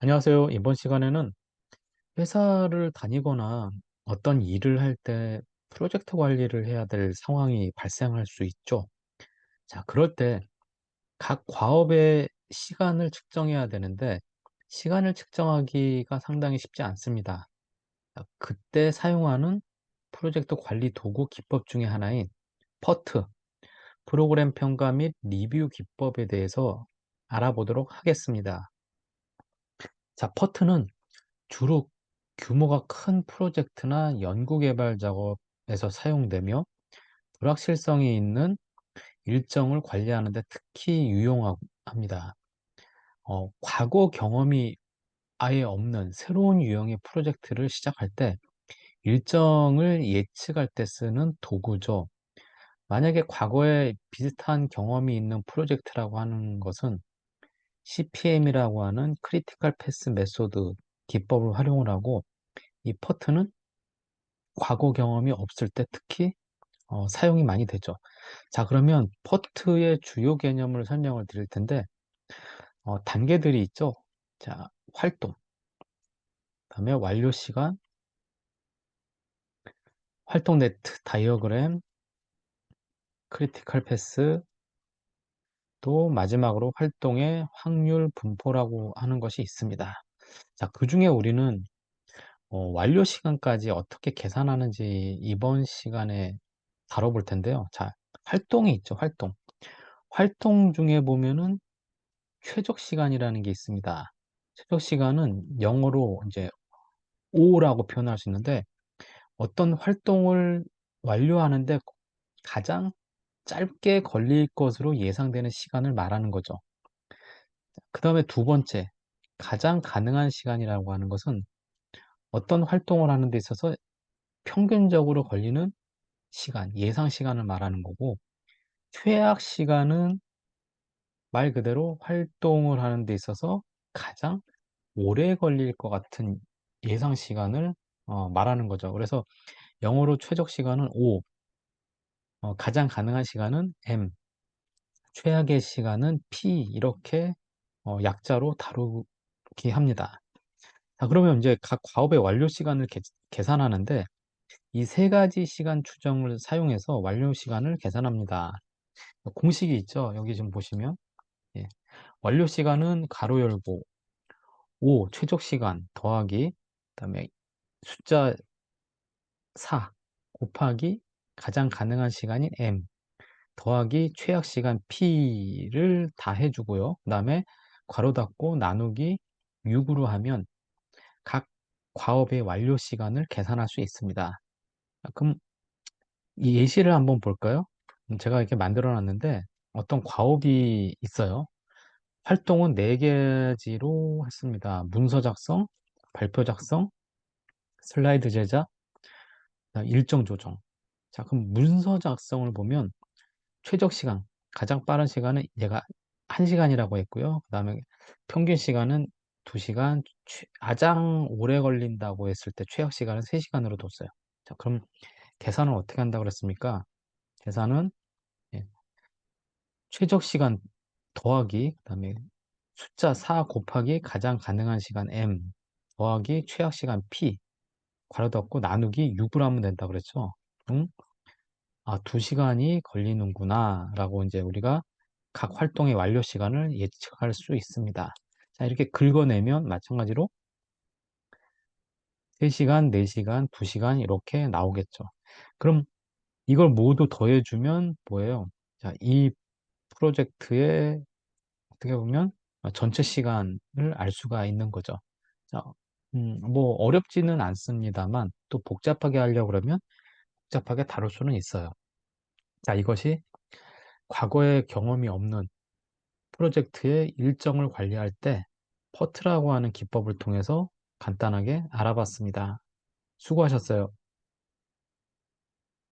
안녕하세요. 이번 시간에는 회사를 다니거나 어떤 일을 할 때 프로젝트 관리를 해야 될 상황이 발생할 수 있죠. 자, 그럴 때 각 과업의 시간을 측정해야 되는데 시간을 측정하기가 상당히 쉽지 않습니다. 자, 그때 사용하는 프로젝트 관리 도구 기법 중에 하나인 퍼트, 프로그램 평가 및 리뷰 기법에 대해서 알아보도록 하겠습니다. 자, 퍼트는 주로 규모가 큰 프로젝트나 연구개발 작업에서 사용되며 불확실성이 있는 일정을 관리하는 데 특히 유용합니다. 어, 과거 경험이 아예 없는 새로운 유형의 프로젝트를 시작할 때 일정을 예측할 때 쓰는 도구죠. 만약에 과거에 비슷한 경험이 있는 프로젝트라고 하는 것은 CPM이라고 하는 크리티컬 패스 메소드 기법을 활용을 하고 이 퍼트는 과거 경험이 없을 때 특히 어, 사용이 많이 되죠. 자, 그러면 퍼트의 주요 개념을 설명을 드릴 텐데, 어, 단계들이 있죠. 자, 활동, 다음에 완료 시간, 활동 네트 다이어그램, 크리티컬 패스, 또 마지막으로 활동의 확률 분포라고 하는 것이 있습니다. 자, 그 중에 우리는 어, 완료 시간까지 어떻게 계산하는지 이번 시간에 다뤄볼 텐데요. 자, 활동이 있죠, 활동. 활동 중에 보면은 최적 시간이라는 게 있습니다. 최적 시간은 영어로 이제 O라고 표현할 수 있는데 어떤 활동을 완료하는데 가장 짧게 걸릴 것으로 예상되는 시간을 말하는 거죠. 그 다음에 두 번째, 가장 가능한 시간이라고 하는 것은 어떤 활동을 하는 데 있어서 평균적으로 걸리는 시간, 예상 시간을 말하는 거고, 최악 시간은 말 그대로 활동을 하는 데 있어서 가장 오래 걸릴 것 같은 예상 시간을 어, 말하는 거죠. 그래서 영어로 최적 시간은 O, 어, 가장 가능한 시간은 M, 최악의 시간은 P 이렇게 어, 약자로 다루기 합니다. 자, 그러면 이제 각 과업의 완료 시간을 개, 계산하는데 이 세 가지 시간 추정을 사용해서 완료 시간을 계산합니다. 공식이 있죠. 여기 지금 보시면 예. 완료 시간은 가로 열고 5 최적 시간 더하기 그다음에 숫자 4 곱하기 가장 가능한 시간인 m 더하기 최악 시간 p를 다 해주고요. 그 다음에 괄호 닫고 나누기 6으로 하면 각 과업의 완료 시간을 계산할 수 있습니다. 그럼 이 예시를 한번 볼까요? 제가 이렇게 만들어 놨는데 어떤 과업이 있어요. 활동은 4개지로 했습니다. 문서 작성, 발표 작성, 슬라이드 제작, 일정 조정. 자, 그럼 문서 작성을 보면 최적 시간, 가장 빠른 시간은 얘가 1시간이라고 했고요. 그 다음에 평균 시간은 2시간, 가장 오래 걸린다고 했을 때 최악 시간은 3시간으로 뒀어요. 자, 그럼 계산은 어떻게 한다고 그랬습니까? 계산은 예, 최적 시간 더하기, 그 다음에 숫자 4 곱하기 가장 가능한 시간 m 더하기 최악 시간 p 괄호 닫고 나누기 6으로 하면 된다 그랬죠. 응? 아, 2시간이 걸리는구나 라고 이제 우리가 각 활동의 완료 시간을 예측할 수 있습니다. 자, 이렇게 긁어내면 마찬가지로 3시간, 4시간, 2시간 이렇게 나오겠죠. 그럼 이걸 모두 더해주면 뭐예요? 자, 이 프로젝트의 어떻게 보면 전체 시간을 알 수가 있는 거죠. 자, 음, 뭐 어렵지는 않습니다만 또 복잡하게 하려고 그러면 복잡하게 다룰 수는 있어요. 자, 이것이 과거에 경험이 없는 프로젝트의 일정을 관리할 때 퍼트라고 하는 기법을 통해서 간단하게 알아봤습니다. 수고하셨어요.